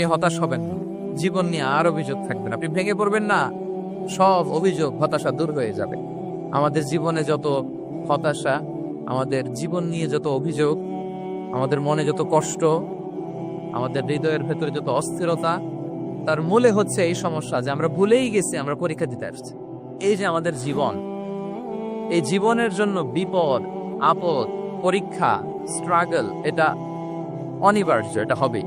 আপনি হতাশ হবেন না। জীবন নিয়ে আর অভিযোগ থাকবেন আপনি ভেঙে পড়বেন না। সব অভিযোগ, হতাশা দূর হয়ে যাবে। আমাদের জীবনে যত হতাশা, আমাদের জীবন নিয়ে যত অভিযোগ, আমাদের মনে যত কষ্ট, আমাদের হৃদয়ের ভেতরে যত অস্থিরতা, তার মূলে হচ্ছে এই সমস্যা যে আমরা ভুলেই গেছি, আমরা পরীক্ষা দিতে আসছি। এই যে আমাদের জীবন, এই জীবনের জন্য বিপদ, আপদ, পরীক্ষা স্ট্রাগল এটা অনিবার্য, এটা হবেই।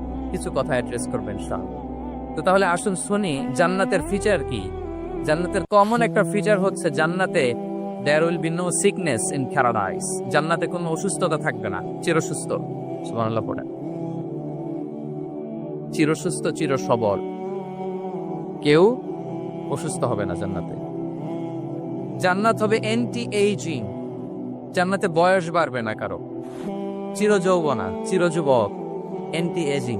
কিছু কথা অ্যাড্রেস করবেন সব তো তাহলে আসুন শুনি, জান্নাতের ফিচার কি? জান্নাতের কমন একটা ফিচার হচ্ছে জান্নাতে there will be no sickness in paradise জান্নাতে কোনো অসুস্থতা থাকবে না, চিরসুস্থ। সুবহানাল্লাহ পড়ে চিরসুস্থ চির সবল কেউ অসুস্থ হবে না জান্নাতে। জান্নাত হবে এন্টি এইজিং জান্নাতে বয়স বাড়বে না কারও। চির যৌবনা চির যুবক এন্টি এজিং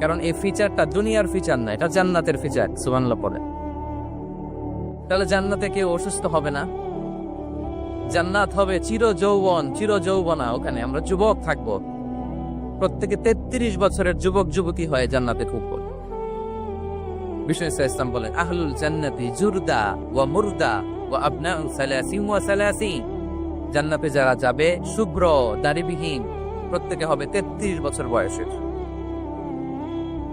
কারণ এই ফিচারটা দুনিয়ার ফিচার না, এটা জান্নাতের ফিচার সুবানলা পরে তাহলে জান্নাতে কেউ অসুস্থ হবে না? জান্নাত হবে চির যৌবন চির যৌবনা ওখানে। আমরা যুবক থাকব। প্রত্যেকে তেত্রিশ বছরের যুবক, যুবতী হয়ে জান্নাতে ঢুকবো বিষ্ণু ইসলাম বলেন আহলুল জান্নাতি জুরদা ওয়া মুরদা ওয়া আবনা সালাসিন ওয়া সালাসিন। জান্নাতে যারা যাবে, শুভ্র দাড়িবিহীন প্রত্যেকে হবে তেত্রিশ বছর বয়সের।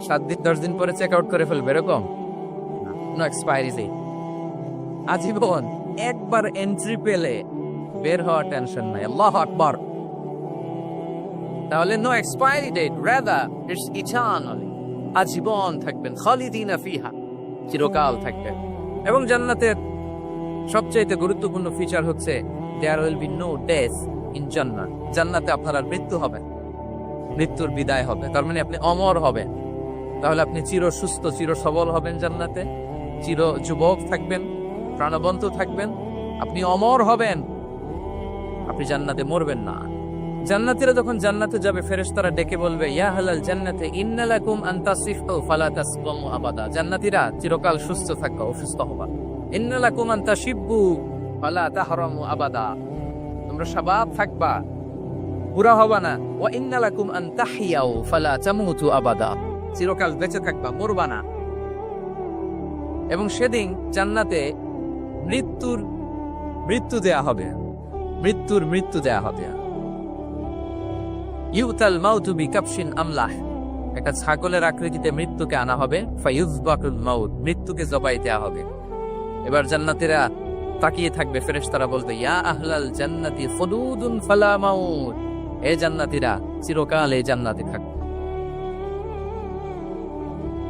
সাত দিন দশ দিন পরে চেক আউট করে ফেলবে এরকম? নো। এক্সপায়ারি ডেট আজীবন একবার এন্ট্রি পেলে বের হওয়ার টেনশন নাই। আল্লাহ আকবার। তাহলে no expiry date rather it's eternal আজীবন থাকবেন খালিদিনা ফিহা চিরকাল থাকবেন। এবং জান্নাতের সবচাইতে গুরুত্বপূর্ণ ফিচার হচ্ছে there will be no death in জান্নাত জান্নাতে আপনার আর মৃত্যু হবে মৃত্যুর বিদায় হবে। তার মানে আপনি অমর হবেন। তাহলে আপনি চির সুস্থ, চির সবল হবেন জান্নাতে। চির যুবক থাকবেন, প্রাণবন্ত থাকবেন, আপনি অমর হবেন। আপনি জান্নাতে মরবেন না। জান্নাতীরা যখন জান্নাতে যাবে, ফেরেশতারা ডেকে বলবে, ইয়া হালাল জান্নাতে ইন্নালাকুম আন তাসিফু ফালা তাসকামু আবাদা। জান্নাতীরা চিরকাল সুস্থ থাকবা অসুস্থ হবা। ইন্নালাকুম আন তাশিব্বু ফালা তাহরামু আবাদা। তোমরা শাবাব থাকবা, বুড়া হবা না। ওয়া ইন্নালাকুম আন তাহিয়াউ, ফালা তামুতু আবাদা। চিরকাল বেঁচে থাকবা, মরবা না। এবং সেদিন জান্নাতে মৃত্যুর মৃত্যু দেয়া হবে। মৃত্যুর মৃত্যু দেয়া হবে। ইউতাল আমলাহ। একটা ছাগলের আকৃতিতে মৃত্যুকে আনা হবে ফায়ুজবাকুল মাউত, মৃত্যুকে জবাই দেয়া হবে। এবার জান্নাতীরা তাকিয়ে থাকবে, ফেরেশতারা বলবে, ইয়া আহলাল জান্নাতি ফালা মাউত। এ জান্নাতীরা চিরকাল এই জান্নাতে থাকবে।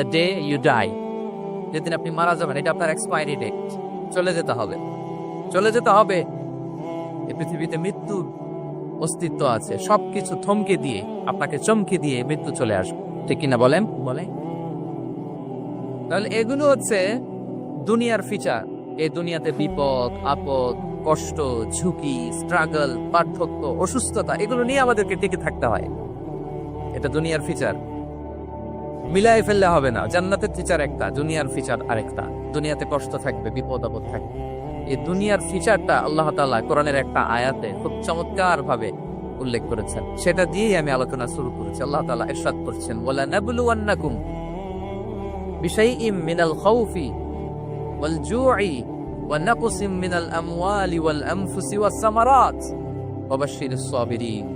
দ্য ডে ইউ ডাই যেদিন আপনি মারা যাবেন, এটা আপনার এক্সপায়ারি ডেট চলে যেতে হবে। চলে যেতে হবে। এই পৃথিবীতে মৃত্যুর অস্তিত্ব আছে। সবকিছু থমকে দিয়ে, আপনাকে চমকে দিয়ে মৃত্যু চলে আসবে। ঠিক কিনা বলেন? বলে তাহলে এগুলো হচ্ছে দুনিয়ার ফিচার এই দুনিয়াতে বিপদ, আপদ, কষ্ট, ঝুঁকি স্ট্রাগল পার্থক্য, অসুস্থতা, এগুলো নিয়ে আমাদেরকে টিকে থাকতে হয়। এটা দুনিয়ার ফিচার মিলাই ফেললে হবে না। জান্নাতের ফিচার একটা, দুনিয়ার ফিচার আরেকটা। দুনিয়াতে কষ্ট থাকবে, বিপদ আপদ থাকবে। এই দুনিয়ার ফিচারটা আল্লাহ তালা কোরআনের একটা আয়াতে খুব চমৎকার ভাবে উল্লেখ করেছেন। সেটা দিয়েই আমি আলোচনা শুরু করেছি। আল্লাহ তালা ইরশাদ করছেন ওয়ালা নাবলুওয়ান্নাকুম বিশাইইম মিনাল খাউফি ওয়াল জু'i ওয়া নাকসিম মিনাল আমওয়ালি ওয়াল আনফুসি ওয়াস সামারাত ওয়া বাশশিরিস সাবিরিন।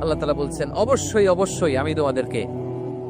আল্লাহ তাআলা বলছেন, অবশ্যই অবশ্যই আমি তোমাদেরকে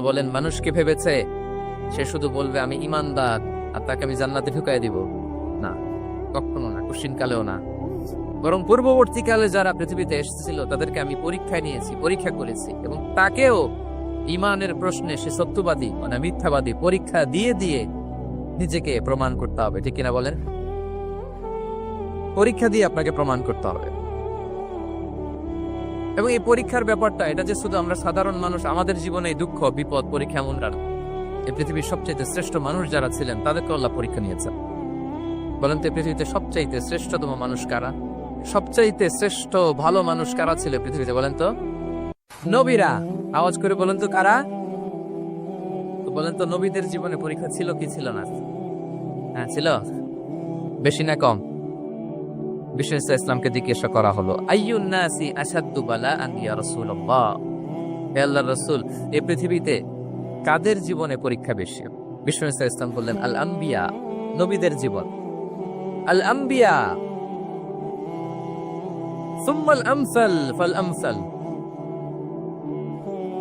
বলেন মানুষকে ভেবেছে? সে শুধু বলবে, আমি ইমানদার আর তাকে আমি জান্নাতে ঢুকাই দিব। না, কখনো না, কুশ্চিনকালেও না। বরং পূর্ববর্তীকালে যারা পৃথিবীতে এসেছিল, তাদেরকে আমি পরীক্ষায় নিয়েছি, পরীক্ষা করেছি এবং তাকেও ইমানের প্রশ্নে সে সত্যবাদী মানে মিথ্যাবাদী পরীক্ষা দিয়ে দিয়ে নিজেকে প্রমাণ করতে হবে, ঠিক কিনা বলেন? পরীক্ষা দিয়ে আপনাকে প্রমাণ করতে হবে। এবং এই পরীক্ষার ব্যাপারটা, এটা যে শুধু আমরা সাধারণ মানুষ, আমাদের জীবনে দুঃখ, বিপদ, পরীক্ষা এমন না। এই পৃথিবীর সবচেয়ে শ্রেষ্ঠ মানুষ যারা ছিলেন, তাদেরকে আল্লাহ পরীক্ষা নিয়েছেন। বলেন তো পৃথিবীতে সবচাইতে শ্রেষ্ঠতম মানুষ কারা? সবচাইতে শ্রেষ্ঠ, ভালো মানুষ কারা ছিল পৃথিবীতে, বলেন তো? নবীরা। আওয়াজ করে বলেন তো কারা? বলেন তো নবীদের জীবনে পরীক্ষা ছিল কি ছিল না? হ্যাঁ ছিল। বেশি না কম। বিষ্ণু ইসলামকে জিজ্ঞাসা করা হলো আইয়ুন নাসি আসাদ্দু বালা হে পৃথিবীতে কাদের জীবনে পরীক্ষা বেশি? বিষ্ণু ইসলাম বললেন আল আম্বিয়া নবীদের জীবন। আল আম্বিয়া সুম্মাল আমসাল, ফাল আমসাল।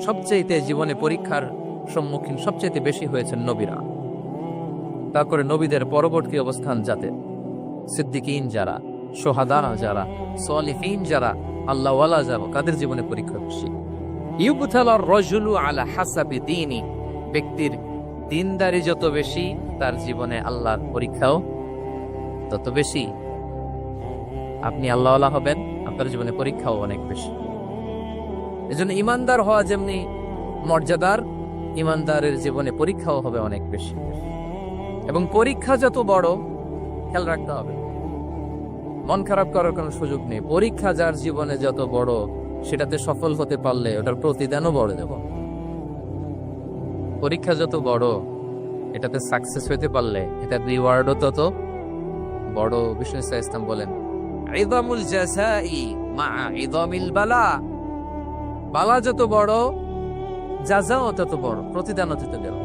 সবচাইতে জীবনে পরীক্ষার সম্মুখীন সবচাইতে বেশি হয়েছেন নবীরা। তারপরে নবীদের পরবর্তী অবস্থান যাতে সিদ্দিকিন যারা সোহাদা যারা, সলিহীন যারা, আল্লাহওয়ালা যারা কাদের জীবনে পরীক্ষা বেশি ইউবুথালার রজুলু আলা হাসাবি দিনই ব্যক্তির দিনদারি যত বেশি, তার জীবনে আল্লাহর পরীক্ষাও তত বেশি। আপনি আল্লাহওয়ালা হবেন, আপনার জীবনে পরীক্ষাও অনেক বেশি। এজন্য ইমানদার হওয়া যেমনি মর্যাদার, ইমানদারের জীবনে পরীক্ষাও হবে অনেক বেশি। এবং পরীক্ষা যত বড়, খেয়াল রাখতে হবে। মন খারাপ করার কোনো সুযোগ নেই। পরীক্ষা যার জীবনে যত বড়, সেটাতে সফল হতে পারলে ওটার প্রতিদানও বড় দেব। পরীক্ষা যত বড়, এটাতে সাকসেস হতে পারলে, এটার রিওয়ার্ডও তত বড়। বিষ্ণু ইসা ইসলাম বলেন, ইদামুল জাসাই মা ইদামিল বালা বালা যত বড় যাজাও তত বড় প্রতিদান দেব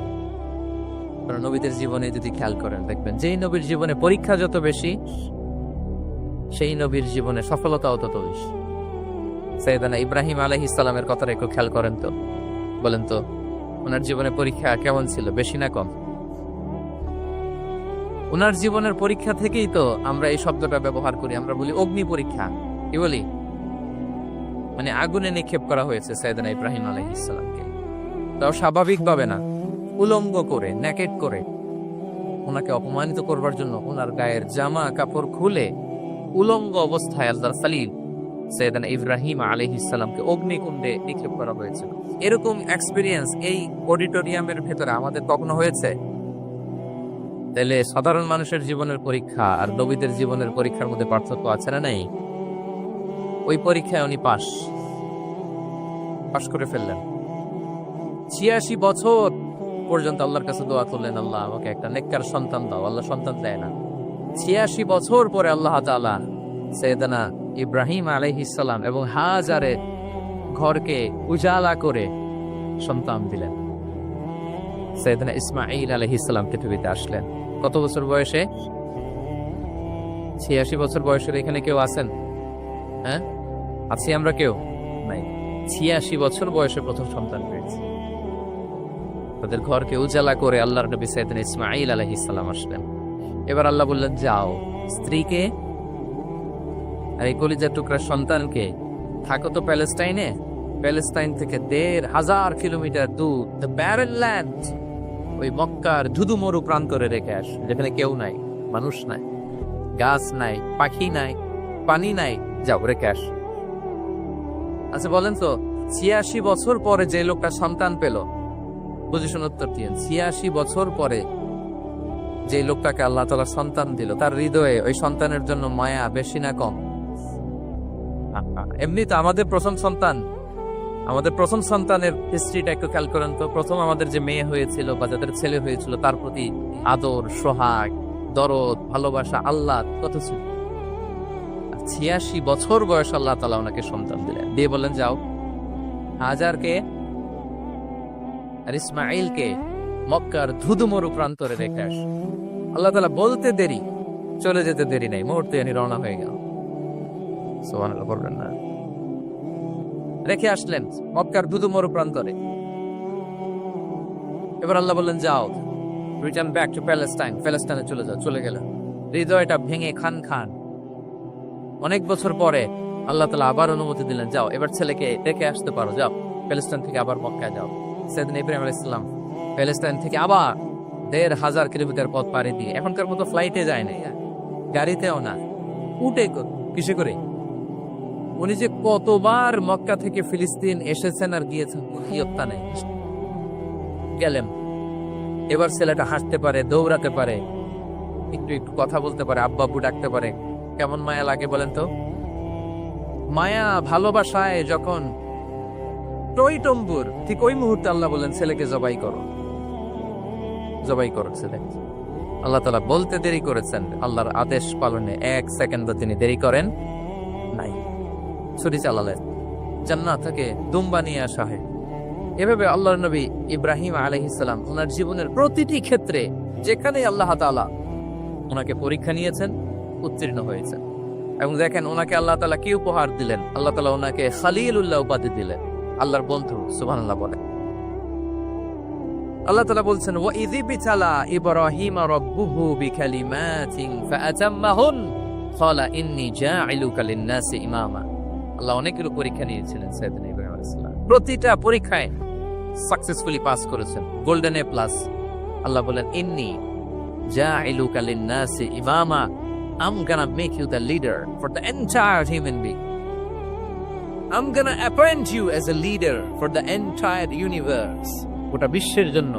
কারণ নবীদের জীবনে যদি খেয়াল করেন, দেখবেন যেই নবীর জীবনে পরীক্ষা যত বেশি, সেই নবীর জীবনে সফলতাও তত বেশি। সৈয়দানা ইব্রাহিম আলহ ইসলামের কথাটা একটু খেয়াল করেন তো? বলেন তো, ওনার জীবনে পরীক্ষা কেমন ছিল, বেশি না কম? ওনার জীবনের পরীক্ষা থেকেই তো আমরা এই শব্দটা ব্যবহার করি, আমরা বলি অগ্নি পরীক্ষা। কি বলি? মানে আগুনে নিক্ষেপ করা হয়েছে সৈয়দানা ইব্রাহিম আলহ ইসলামকে তাও স্বাভাবিকভাবে না। উলঙ্গ করে ন্যাকেট করে। ওনাকে অপমানিত করবার জন্য ওনার গায়ের জামা কাপড় খুলে উলঙ্গ অবস্থায় আল্লাহ সালিল সৈয়দান ইব্রাহিম আলহ ইসলামকে অগ্নিকুণ্ডে নিক্ষেপ করা হয়েছিল। এরকম এক্সপিরিয়েন্স এই অডিটোরিয়ামের ভেতরে আমাদের কখনো হয়েছে? তাহলে সাধারণ মানুষের জীবনের পরীক্ষা আর নবীদের জীবনের পরীক্ষার মধ্যে পার্থক্য আছে না নাই? ওই পরীক্ষায় উনি পাশ। পাশ করে ফেললেন। ছিয়াশি বছর পর্যন্ত আল্লাহর কাছে দোয়া করলেন, আল্লাহ, আমাকে একটা নেককার সন্তান দাও। আল্লাহ সন্তান দেয় না। ছিয়াশি বছর পরে আল্লাহ তাআলা সৈয়দানা ইব্রাহিম আলাইহিসাল্লাম এবং হাজারে ঘরকে উজালা করে সন্তান দিলেন। সৈয়দনা ইসমাইল আলাইহিসাল্লাম পৃথিবীতে আসলেন। কত বছর বয়সে? ছিয়াশি বছর বয়সের এখানে কেউ আছেন? হ্যাঁ? আছি আমরা কেউ? নাই। ছিয়াশি বছর বয়সে প্রথম সন্তান পেয়েছে। তাদের ঘরকে উজালা করে আল্লাহর নবী সৈয়দিন ইসমাইল আলহিসাল্লাম আসলেন। এবার আল্লাহ বললেন, যাও, স্ত্রীকে আর এই কলিজার টুকরার সন্তানকে থাকো তো প্যালেস্টাইনে। প্যালেস্টাইন থেকে দেড় হাজার কিলোমিটার দূর, দ্য ব্যারেল ল্যান্ড, ওই মক্কার ধুধু মরু প্রান্তরে রেখে আস, যেখানে কেউ নাই, মানুষ নাই, গাছ নাই, পাখি নাই, পানি নাই। যাও, রেখে আস। আচ্ছা বলেন তো, ছিয়াশি বছর পরে যে লোকটা সন্তান পেল পজিশন উত্তর দিয়েন ছিয়াশি বছর পরে যে লোকটাকে আল্লাহ তালা সন্তান দিল, তার হৃদয়ে ওই সন্তানের জন্য মায়া বেশি না কম? এমনি তো আমাদের প্রথম সন্তান, আমাদের প্রথম সন্তানের হিস্ট্রিটা একটু খেয়াল করেন তো, প্রথম আমাদের যে মেয়ে হয়েছিল বা যাদের ছেলে হয়েছিল, তার প্রতি আদর, সোহাগ, দরদ, ভালোবাসা আল্লাহ কত ছিল? ছিয়াশি বছর বয়স আল্লাহ তালা ওনাকে সন্তান দিলেন। দিয়ে বললেন, যাও। হাজারকে আর ইসমাইলকে মক্কার ধুধুমরু প্রান্তরে রেখে আস। আল্লাহ তালা বলতে দেরি, চলে যেতে দেরি নাই। মুহূর্তে উনি রওনা হয়ে গেল। সোহানুল্লাহ করবেন না। রেখে আসলেন মক্কার ধুধুমরু প্রান্তরে। এবার আল্লাহ বললেন, যাও রিটার্ন ব্যাক টু প্যালেস্টাইন প্যালেস্টাইনে চলে যাও। চলে গেল হৃদয়টা ভেঙে খান খান অনেক বছর পরে আল্লাহ তালা আবার অনুমতি দিলেন, যাও, এবার ছেলেকে রেখে আসতে পারো, যাও প্যালেস্টাইন থেকে আবার মক্কায় যাও। সেদিন ইব্রাহিম আলাইহিস সালাম প্যালেস্টাইন থেকে আবার দেড় হাজার কিলোমিটার পথ পাড়ি দিয়ে, এখনকার মতো ফ্লাইটে যায় না গাড়িতেও না, উঠে কিসে করে? উনি যে কতবার মক্কা থেকে ফিলিস্তিন এসেছেন আর গিয়েছেন ইয়ত্তা নেই। গেলেন। এবার ছেলেটা হাসতে পারে, দৌড়াতে পারে, একটু একটু কথা বলতে পারে আব্বা আব্বু ডাকতে পারে কেমন মায়া লাগে বলেন তো? মায়া ভালোবাসায় যখন টই টম্বুর, ঠিক ওই মুহূর্তে আল্লাহ বলেন, ছেলেকে জবাই করো। জবাই করো ছেলে। আল্লাহ তালা বলতে দেরি করেছেন। আল্লাহর আদেশ পালনে এক সেকেন্ড তিনি দেরি করেন নাই। ছুরি চালালেন। জান্নাত থেকে দুম্বা নিয়ে আসা হয়। এভাবে আল্লাহর নবী ইব্রাহিম আলহিসাম ওনার জীবনের প্রতিটি ক্ষেত্রে যেখানে আল্লাহ তাআলা ওনাকে পরীক্ষা নিয়েছেন উত্তীর্ণ হয়েছেন এবং দেখেন, ওনাকে আল্লাহ তালা কি উপহার দিলেন? আল্লাহ তালা ওনাকে খালিলুল্লাহ উপাধি দিলেন। আল্লাহর বন্ধু, সুবহানাল্লাহ বলে। আল্লাহ তাআলা বলছেন, ওয়া ইযি বিতালা ইব্রাহিম রাব্বুহু বিকালিমাতিন ফাআতাম্মাহুন। ক্বালা, ইন্নী জাইলুকা লিন-নাসি ইমামা। আল্লাহ অনেকগুলো পরীক্ষা নিয়েছিলেন সাইয়েদনা ইব্রাহিম আলাইহিস প্রতিটা পরীক্ষায় সাকসেসফুলি পাস করেছেন গোল্ডেন এ প্লাস আল্লাহ বলেন, ইন্নী জাইলুকা লিন-নাসি ইমামা। I'm gonna make you the leader for the entire human being. I'm gonna appoint you as a leader for the entire universe. গোটা বিশ্বের জন্য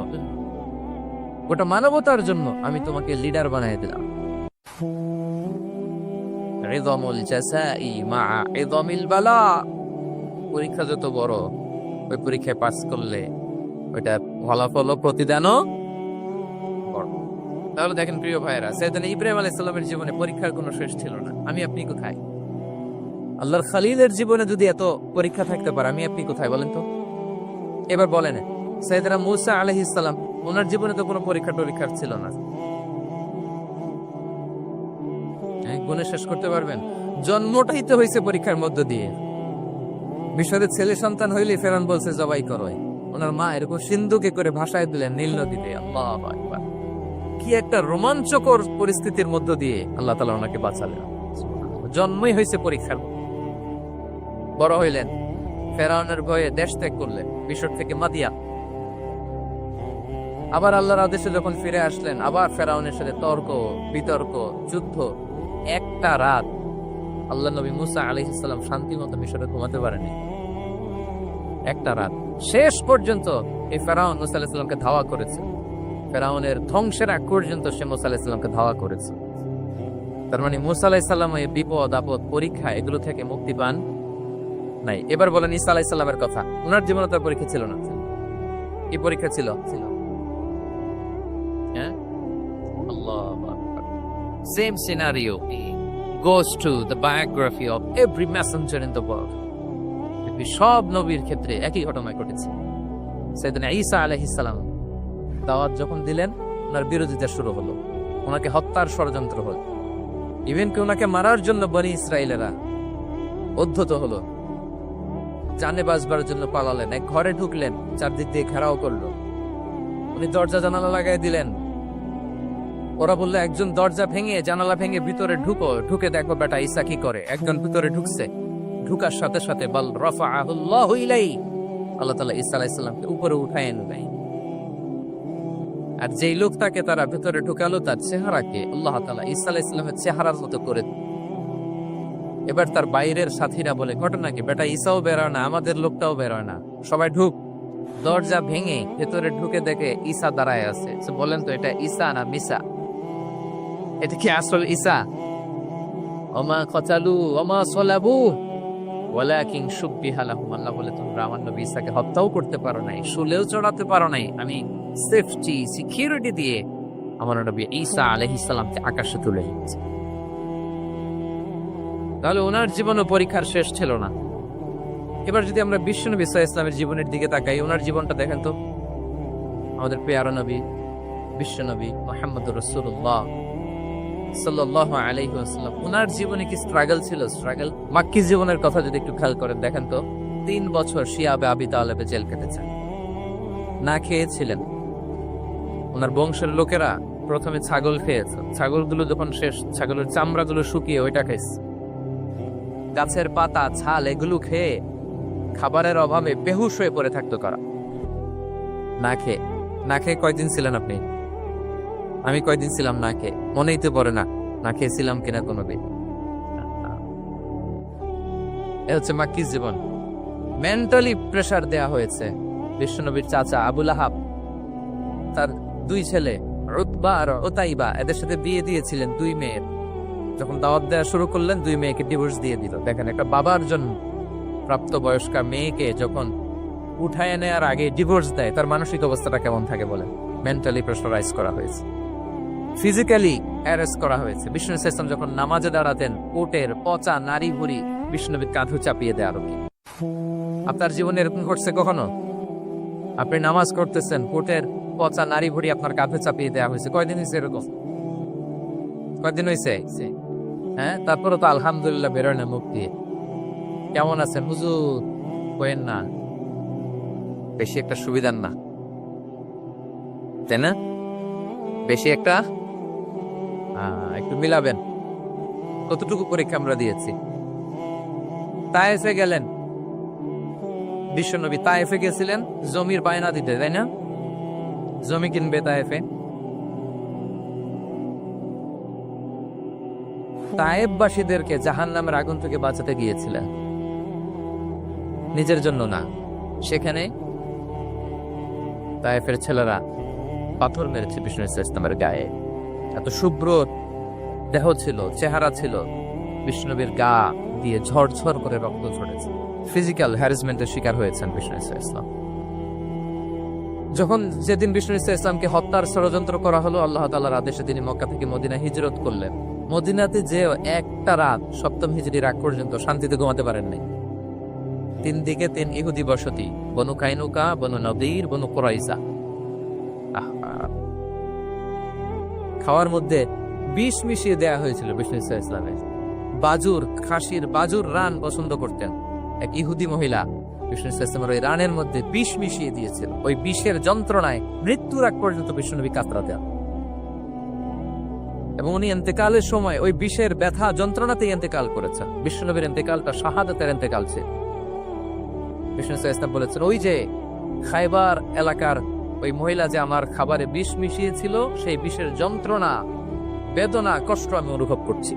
গোটা মানবতার জন্য আমি তোমাকে লিডার বানিয়ে দিলাম রিদমুল জাসাই মা রিদমিল বালা পরীক্ষা যত বড় ওই পরীক্ষায় পাস করলে ওইটা ফলাফল প্রতিদানও তাহলে দেখেন প্রিয় ভাইয়েরা সৈয়দনা ইব্রাহিম আলাইহিস সালামের জীবনে পরীক্ষার কোনো শেষ ছিল না। আমি আপনি কোথায়? আল্লাহর খালিলের জীবনে যদি এত পরীক্ষা থাকতে পারে আমি আপনি কোথায় বলেন তো? এবার বলেন সৈয়দনা মুসা আলাইহিস সালাম ওনার জীবনে তো কোনো পরীক্ষা টরীক্ষার ছিল না। হ্যাঁ, গুণে শেষ করতে পারবেন। জন্মটাই তো হয়েছে পরীক্ষার মধ্য দিয়ে। মিশরের ছেলে সন্তান হইলে ফেরান বলছে জবাই করো ওনার মা এরকম সিন্ধুকে করে ভাষায় দিলেন নীল নদীতে। আল্লাহ। কি একটা রোমাঞ্চকর পরিস্থিতির মধ্য দিয়ে আল্লাহ তালা ওনাকে বাঁচালেন। জন্মই হয়েছে পরীক্ষার বড় হইলেন। ফেরাউনের ভয়ে দেশ ত্যাগ করলেন। মিশর থেকে মাদিয়া। আবার আল্লাহর আদেশে যখন ফিরে আসলেন, আবার ফেরাউনের সাথে তর্ক, বিতর্ক, যুদ্ধ। একটা রাত আল্লাহ নবী মুসা আলহিসাল্লাম শান্তি মতো মিশরে ঘুমাতে পারেনি একটা রাত। শেষ পর্যন্ত এই ফেরাউন মুসা আলাহিসাল্লামকে ধাওয়া করেছে। ফেরাউনের ধ্বংসের আগ পর্যন্ত সে মুসা আলাহিসাল্লামকে ধাওয়া করেছে। তার মানে মুসা আলাহিসাল্লাম এই বিপদ, আপদ, পরীক্ষা এগুলো থেকে মুক্তি পান নাই। এবার বলেন ঈসা আলাহিসাল্লামের কথা। ওনার জীবনে তার পরীক্ষা ছিল না। কি পরীক্ষা ছিল? হ্যাঁ? Same scenario goes to the biography. সব নবীর ক্ষেত্রে একই ঘটনা ঘটেছে। সেদিন ঈসা আলহিসাম দাওয়াত যখন দিলেন, ওনার বিরোধিতা শুরু হলো। ওনাকে হত্যার ষড়যন্ত্র হলো। ইভেন কি ওনাকে মারার জন্য বনি ইসরায়েলেরা অধ্যত হলো। জানে বাঁচবার জন্য পালালেন, এক ঘরে ঢুকলেন, চারদিক দিয়ে ঘেরাও করল। উনি দরজা জানালা লাগাই দিলেন। ওরা বলল, একজন দরজা ভেঙে, জানালা ভেঙে ভিতরে ঢুকো, ঢুকে দেখো বেটা ইসা কি করে। একজন ভিতরে ঢুকছে, ঢুকার সাথে সাথে বল, রফা আহুল্লাহ ইলাই আল্লাহ তালা ঈসা আলাইসাল্লামকে উপরে উঠায় নেয় আর যেই লোক তাকে তারা ভেতরে ঢুকালো তার চেহারাকে আল্লাহ তালা ঈসা আলাইসাল্লামের চেহারার মতো করে এবার তার বাইরের সাথীরা বলে, ঘটনা কি? বেটা, ঈসাও বেরোয় না, আমাদের লোকটাও বেরোয় না। সবাই ঢুক। দরজা ভেঙে ভেতরে ঢুকে দেখে ঈসা দাঁড়ায় আছে। বলেন তো, এটা ঈসা না মিসা? এটা কি আসল ঈসা? ওমা কচালু ওমা সলাবু। ওয়ালাকিন সুব্বিহা আল্লাহ বলে, তোমরা আমার নবী ঈসাকে হত্যাও করতে পারো নাই, শুলেও চড়াতে পারো নাই। আমি সেফটি সিকিউরিটি দিয়ে আমার নবী ঈসা সালামকে আকাশে তুলে দিয়েছি তাহলে ওনার জীবনও পরীক্ষার শেষ ছিল না। এবার যদি আমরা বিশ্বনবী আলাইহি ইসলামের জীবনের দিকে তাকাই, ওনার জীবনটা দেখেন তো। আমাদের পেয়ারা নবী বিশ্বনবী মোহাম্মদ রসুল্লাহ সাল্লাহ আলাইহি ওনার জীবনে কি স্ট্রাগল ছিল? স্ট্রাগল মাক্কি জীবনের কথা যদি একটু খেয়াল করেন, দেখেন তো, তিন বছর শিয়াবে আবি তালেবে জেল কেটেছেন না খেয়েছিলেন। ওনার বংশের লোকেরা প্রথমে ছাগল খেয়েছে। ছাগলগুলো যখন শেষ, ছাগলের চামড়াগুলো শুকিয়ে ওইটা খাইছে। গাছের পাতা, ছাল এগুলো খেয়ে খাবারের অভাবে বেহুশ হয়ে পড়ে থাকতো করা। না খেয়ে না খেয়ে কয়দিন ছিলেন আপনি? আমি কয়দিন ছিলাম না খেয়ে। মনেই তো পড়ে না না খেয়েছিলাম কিনা কোনো দিন। এ হচ্ছে মাক্কির জীবন। মেন্টালি প্রেসার দেয়া হয়েছে। বিশ্বনবীর চাচা আবুল আহাব তার দুই ছেলে রুতবা আর ওতাইবা এদের সাথে বিয়ে দিয়েছিলেন দুই মেয়ের। যখন দাওয়াত দেওয়া শুরু করলেন, দুই মেয়েকে ডিভোর্স দিয়ে দিল। দেখেন, একটা বাবার জন্য প্রাপ্তবয়স্কা মেয়েকে যখন উঠায় নেওয়ার আগে ডিভোর্স দেয়, তার মানসিক অবস্থাটা কেমন থাকে বলে মেন্টালি প্রেশারাইজ করা হয়েছে। ফিজিক্যালি অ্যারেস্ট করা হয়েছে। বিষ্ণু ইসলাম যখন নামাজে দাঁড়াতেন কোটের পচা নারী ভুড়ি বিষ্ণুনবীর কাঁধু চাপিয়ে দেয় আরও কি আপনার জীবনে এরকম ঘটছে কখনো? আপনি নামাজ করতেছেন কোটের পচা নারী ভুড়ি আপনার কাঁধে চাপিয়ে দেওয়া হয়েছে। কয়দিন হয়েছে এরকম? কয়দিন হয়েছে? হ্যাঁ তারপরে তো আলহামদুলিল্লাহ বেরোয় না দিয়ে কেমন আছেন? হুজুর কয়েন না। বেশি একটা সুবিধার না। তাই না? বেশি একটা? একটু মিলাবেন। কতটুকু পরীক্ষা আমরা দিয়েছি? তায়েফে গেলেন। বিশ্বনবী তায়েফে গেছিলেন জমির বায়না দিতে, তাই না? জমি কিনবে তায়েফে তায়েববাসীদেরকে জাহান নামের আগুন থেকে বাঁচাতে গিয়েছিলেন নিজের জন্য না, সেখানে তায়েফের ছেলেরা পাথর মেরেছে বিষ্ণু ইসলামের গায়ে। এত শুভ্র দেহ ছিল, চেহারা ছিল, বিষ্ণুবীর গা দিয়ে ঝরঝর করে রক্ত ঝরেছে। ফিজিক্যাল হ্যারাসমেন্টের শিকার হয়েছেন বিষ্ণু ইসলাম। যখন যেদিন বিষ্ণু ইসলামকে হত্যার ষড়যন্ত্র করা হলো, আল্লাহ তাল্লাহর আদেশে তিনি মক্কা থেকে মদিনা হিজরত করলেন। মদিনাতে যে একটা রাত সপ্তম হিজড়ির রাগ পর্যন্ত শান্তিতে ঘুমাতে পারেন নাই। তিন দিকে তিন ইহুদি বসতি, বনু কাইনুকা, বনু নদীর, বনু কোরাইসা আহা। খাওয়ার মধ্যে বিষ মিশিয়ে দেয়া হয়েছিল বিষ্ণু ইসা ইসলামের। বাজুর, খাসির বাজুর রান পছন্দ করতেন। এক ইহুদি মহিলা বিষ্ণু রানের মধ্যে বিষ মিশিয়ে দিয়েছিল। ওই বিষের যন্ত্রণায় মৃত্যুর আগ পর্যন্ত বিষ্ণুনবী এবং উনি সময় ওই বিষের ব্যথা যন্ত্রণাতেই করেছেন। বিষ্ণুনবীর শাহাদাতের ছিল। বিষ্ণু ইসলাম বলেছেন, ওই যে খাইবার এলাকার ওই মহিলা যে আমার খাবারে বিষ মিশিয়েছিল, সেই বিষের যন্ত্রণা, বেদনা, কষ্ট আমি অনুভব করছি।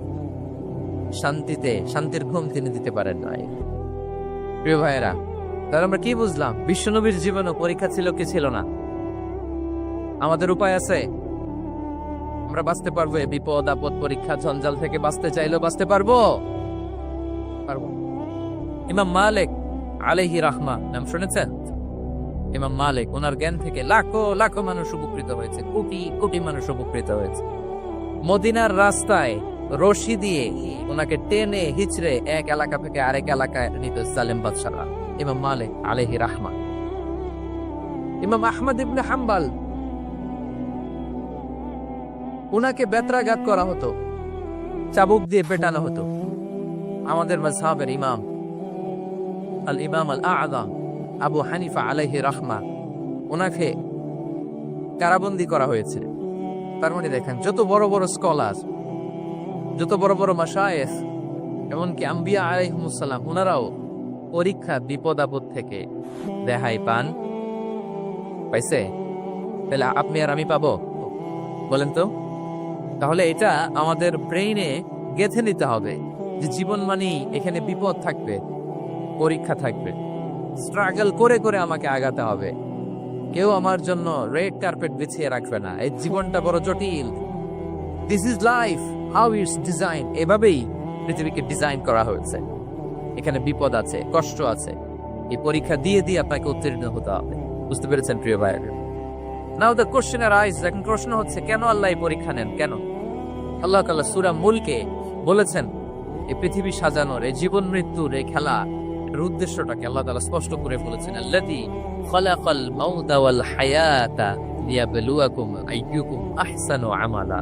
শান্তিতে, শান্তির ঘুম তিনি দিতে পারেন নাই। প্রিয় ভাইয়েরা, তাহলে আমরা কি বুঝলাম? বিশ্বনবীর জীবনে পরীক্ষা ছিল কি ছিল না? আমাদের উপায় আছে? আমরা বাঁচতে পারব বিপদ, আপদ পরীক্ষা, জঞ্জাল থেকে বাঁচতে চাইলেও বাঁচতে পারব। পারব। ইমাম মালিক আলেহি রাহমা, নাম শুনেছেন? ইমাম মালিক ওনার জ্ঞান থেকে লাখো লাখো মানুষ উপকৃত হয়েছে, কোটি কোটি মানুষ উপকৃত হয়েছে। মদিনার রাস্তায় রশি দিয়ে ওনাকে টেনে হিচড়ে এক এলাকা থেকে আরেক এলাকায় নিত সালেম বাদশারা ইমাম মালিক আলাইহি রাহমা ইমাম আহমদ ইবনে হাম্বাল, উনাকে বেত্রাঘাত করা হতো, চাবুক দিয়ে পেটানো হতো। আমাদের মাযহাবের ইমাম, আল ইমাম আল আযম আবু হানিফা আলাইহি রাহমা ওনাকে কারাবন্দি করা হয়েছে। তার মানে দেখেন, যত বড় বড় স্কলার যত বড় বড় মাসায়েফ এমনকি আম্বিয়া আলাইহিমুসাল্লাম ওনারাও পরীক্ষা বিপদ আপদ থেকে দেহাই পান। পাইছে? তাহলে আপনি আর আমি পাবো? বলেন তো। তাহলে এটা আমাদের ব্রেইনে গেথে নিতে হবে যে জীবন মানেই এখানে বিপদ থাকবে, পরীক্ষা থাকবে। স্ট্রাগল করে করে আমাকে আগাতে হবে। কেউ আমার জন্য রেড কার্পেট বিছিয়ে রাখবে না। এই জীবনটা বড় জটিল। This is life how it's design এভাবেই পৃথিবীকে ডিজাইন করা হয়েছে। এখানে বিপদ আছে, কষ্ট আছে। এই পরীক্ষা দিয়ে দিয়ে আপনাকে উত্তীর্ণ হতে হবে। বুঝতে পেরেছেন, প্রিয় ভাই নাও দ্য কোশ্চেন আর আইস এখন প্রশ্ন হচ্ছে, কেন আল্লাহ এই পরীক্ষা নেন? কেন? আল্লাহ তাআলা সূরা মুলকে বলেছেন, এই পৃথিবী সাজানোর, এই জীবন মৃত্যুর, এই খেলা এর উদ্দেশ্যটাকে আল্লাহ তাআলা স্পষ্ট করে বলেছেন, আল্লাযী খালাকাল মাউতা ওয়াল হায়াতা লিয়াবলুয়াকুম আইয়ুকুম আহসানু আমালা।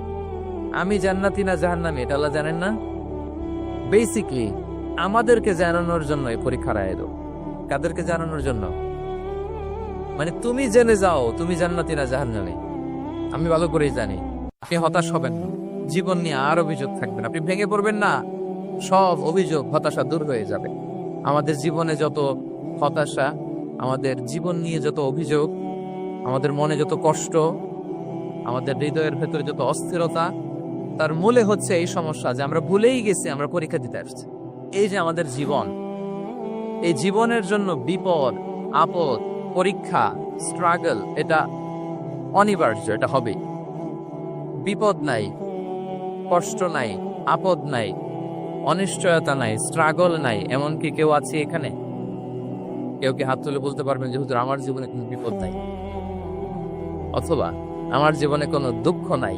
আমি জান্নাতি না জাহান্নামি, এটা আল্লাহ জানেন না? বেসিকলি আমাদেরকে জানানোর জন্য এই পরীক্ষার আয়োজন। কাদেরকে জানানোর জন্য? মানে তুমি জেনে যাও, তুমি জান্নাতি না জাহান্নামী। আমি ভালো করেই জানি। আপনি হতাশ হবেন জীবন নিয়ে আর অভিযোগ থাকবেন আপনি ভেঙে পড়বেন না। সব অভিযোগ, হতাশা দূর হয়ে যাবে। আমাদের জীবনে যত হতাশা, আমাদের জীবন নিয়ে যত অভিযোগ, আমাদের মনে যত কষ্ট, আমাদের হৃদয়ের ভেতরে যত অস্থিরতা তার মূলে হচ্ছে এই সমস্যা যে আমরা ভুলেই গেছি, আমরা পরীক্ষা দিতে আসছি। এই যে আমাদের জীবন, এই জীবনের জন্য বিপদ, আপদ, পরীক্ষা স্ট্রাগল এটা অনিবার্য, এটা হবে বিপদ নাই, কষ্ট নাই, আপদ নাই, অনিশ্চয়তা নাই স্ট্রাগল নাই, এমনকি কেউ আছে এখানে? কেউ কি হাত তুলে বলতে পারবেন যে, হুজুর, আমার জীবনে কোনো বিপদ নাই? অথবা, আমার জীবনে কোনো দুঃখ নাই?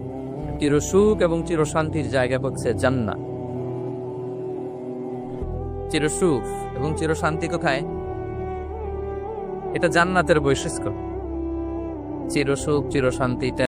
চির সুখ এবং চিরশান্তির জায়গা হচ্ছে জান্না চিরসুখ এবং চিরশান্তি কোথায়? এটা জান্নাতের বৈশিষ্ট্য। চিরসুখ, চিরশান্তি